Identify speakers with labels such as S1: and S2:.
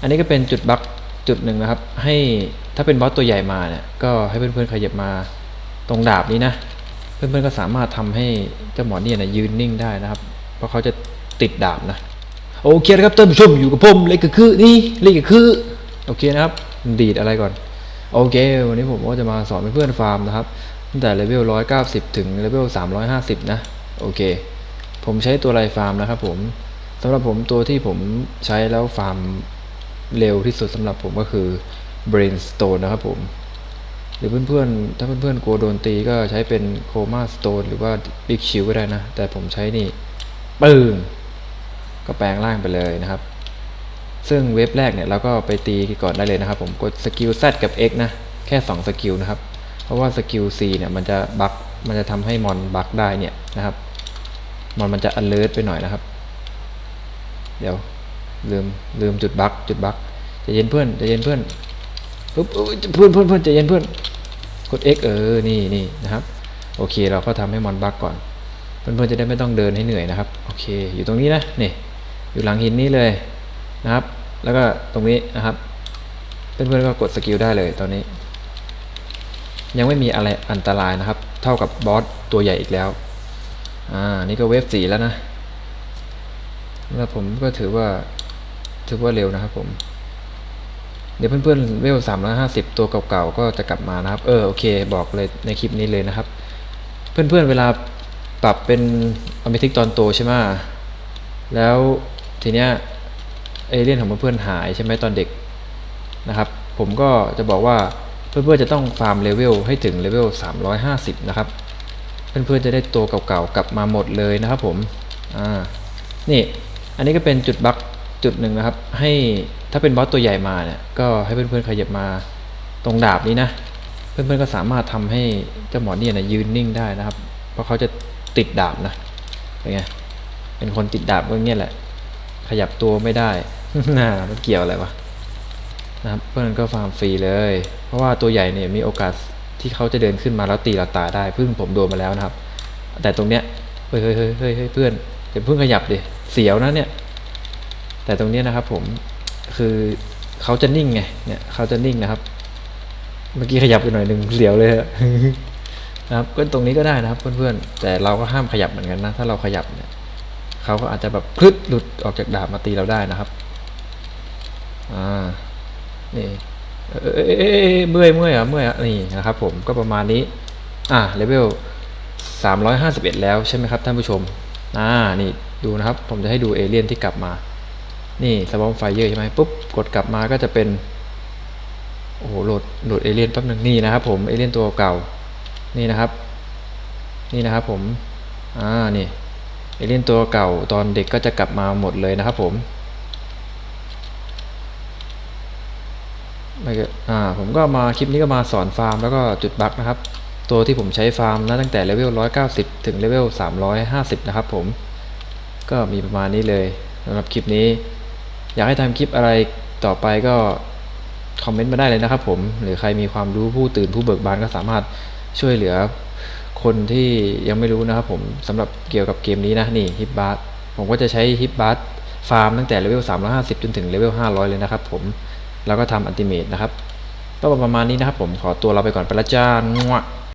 S1: อันนี้ก็เป็นจุดบั๊กจุดหนึ่งนะครับ ให้ถ้าเป็นบอสตัวใหญ่มาเนี่ยก็ให้เพื่อนๆขยับมาตรงดาบนี้นะ เพื่อนๆก็สามารถทำให้เจ้าหมอเนี่ยนะยืนนิ่งได้นะครับ เพราะเขาจะติดดาบนะโอเคนะครับท่านผู้ชมอยู่กับผมเล็กก็คือนี่เล็กก็คือโอเคนะครับ ดีดอะไรก่อนโอเค วันนี้ผมก็จะมาสอนเพื่อนๆฟาร์มนะครับตั้งแต่เลเวล190 ถึงเลเวล350 นะโอเค ผมใช้ตัวไรฟาร์มนะครับผมสำหรับผมตัวที่ผมใช้แล้วฟาร์ม เร็วที่สุดสำหรับผมก็คือ Brainstone นะครับผม หรือเพื่อนๆ ถ้าเพื่อนๆกลัวโดนตีก็ใช้เป็น Coma Stone หรือว่า Big Shield ก็ได้นะ แต่ผมใช้นี่ปึ้งก็แปลงร่างไปเลยนะครับ ซึ่งเว็บแรกเนี่ยเราก็ไปตีก่อนได้เลยนะครับผมกดสกิล Z กับ X นะ แค่ 2 สกิลนะครับ เพราะว่าสกิล C เนี่ยมันจะบักมันจะทำให้มอนบักได้เนี่ยนะครับมอนมันจะ alert ไปหน่อยนะครับ เดี๋ยว ลืมลืมจุดบักจุดบักจะเย็นเพื่อนจะเย็นเพื่อนปุ๊บเพื่อนเพื่อนเพื่อนจะเย็นเพื่อนกด X เออนี่นี่นะครับ โอเคเราก็ทำให้มอนบักก่อน เพื่อนๆจะได้ไม่ต้องเดินให้เหนื่อยนะครับ โอเค อยู่ตรงนี้นะนี่อยู่หลังหินนี้เลยนะครับ แล้วก็ตรงนี้นะครับ เพื่อนๆก็กดสกิลได้เลยตอนนี้ ยังไม่มีอะไรอันตรายนะครับ เท่ากับบอสตัวใหญ่อีกแล้วอ่านี่ก็เวฟสี่แล้วนะแล้วผมก็ถือว่า ถือว่าเร็วนะครับผม เดี๋ยวเพื่อนๆเวลสามร้อยห้าสิบตัวเก่าๆก็จะกลับมานะครับ เออโอเค บอกเลยในคลิปนี้เลยนะครับ เพื่อนๆเวลาปรับเป็นอเมทิกตอนโตใช่ไหมแล้วทีเนี้ยเอเลี่ยนของเพื่อนๆหายใช่ไหมตอนเด็กนะครับ ผมก็จะบอกว่าเพื่อนๆจะต้องฟาร์มเลเวลให้ถึงเลเวล350 นะครับ เพื่อนๆจะได้ตัวเก่าๆกลับมาหมดเลยนะครับผมอ่านี่อันนี้ก็เป็นจุดบั๊ก จุดหนึ่งนะครับ ให้ถ้าเป็นบอสตัวใหญ่มาเนี่ยก็ให้เพื่อนๆขยับมาตรงดาบนี้นะ เพื่อนๆก็สามารถทำให้เจ้าหมอเนี่ยนะยืนนิ่งได้นะครับ เพราะเขาจะติดดาบนะเป็นไงเป็นคนติดดาบก็เงี้ยแหละ ขยับตัวไม่ได้น่ามันเกี่ยวอะไรวะนะครับเพื่อนก็ฟาร์มฟรีเลย เพราะว่าตัวใหญ่เนี่ยมีโอกาสที่เขาจะเดินขึ้นมาแล้วตีเราตาได้เพิ่งผมโดนมาแล้วนะครับ แต่ตรงเนี้ยเฮ้ยเฮ้ยเฮ้ยเฮ้ยเฮ้ยเพื่อนอย่าเพิ่งขยับดิเสียวนะเนี่ย แต่ตรงนี้นะครับผมคือเขาจะนิ่งไงเนี่ยเขาจะนิ่งนะครับ เมื่อกี้ขยับไปหน่อยหนึ่งเสียวเลยนะครับก็ตรงนี้ก็ได้นะครับเพื่อนๆแต่เราก็ห้ามขยับเหมือนกันนะ ถ้าเราขยับเนี่ยเขาก็อาจจะแบบพลึดหลุดออกจากดาบมาตีเราได้นะครับอ่านี่เอ้ยเอ้ยเอ้ยเอ้ยเมื่อยเมื่อยอะเมื่อยอะนี่นะครับผมก็ประมาณนี้ อ่าเลเวลสามร้อยห้าสิบเอ็ดแล้วใช่ไหมครับท่านผู้ชมอ่านี่ดูนะครับ ผมจะให้ดูเอเลี่ยนที่กลับมา นี่สวอมไฟเยอร์ใช่ไหมปุ๊บกดกลับมาก็จะเป็นโอ้โหโหลดโหลดเอเลี่ยนแป๊บหนึงนี่นะครับผมเอเลี่ยนตัวเก่านี่นะครับ นี่นะครับผมอ่านี่เอเลี่ยนตัวเก่าตอนเด็กก็จะกลับมาหมดเลยนะครับผมไม่ก็อ่าผมก็มาคลิปนี้ก็มาสอนฟาร์มแล้วก็จุดบั๊กนะครับ ตัวที่ผมใช้ฟาร์มนะตั้งแต่เลเวล190 ถึงเลเวล350 นะครับผมก็มีประมาณนี้เลยสำหรับคลิปนี้ อยากให้ทำคลิปอะไรต่อไปก็คอมเมนต์มาได้เลยนะครับผมหรือใครมีความรู้ผู้ตื่นผู้เบิกบานก็สามารถช่วยเหลือคนที่ยังไม่รู้นะครับผมสำหรับเกี่ยวกับเกมนี้นะนี่ฮิปบาร์ผมก็จะใช้ฮิปบาร์ฟาร์มตั้งแต่เลเวล350 จนถึงเลเวล500 เลยนะครับผมแล้วก็ทำอันติเมตนะครับก็ประมาณนี้นะครับผมขอตัวเราไปก่อนไปละจ้าง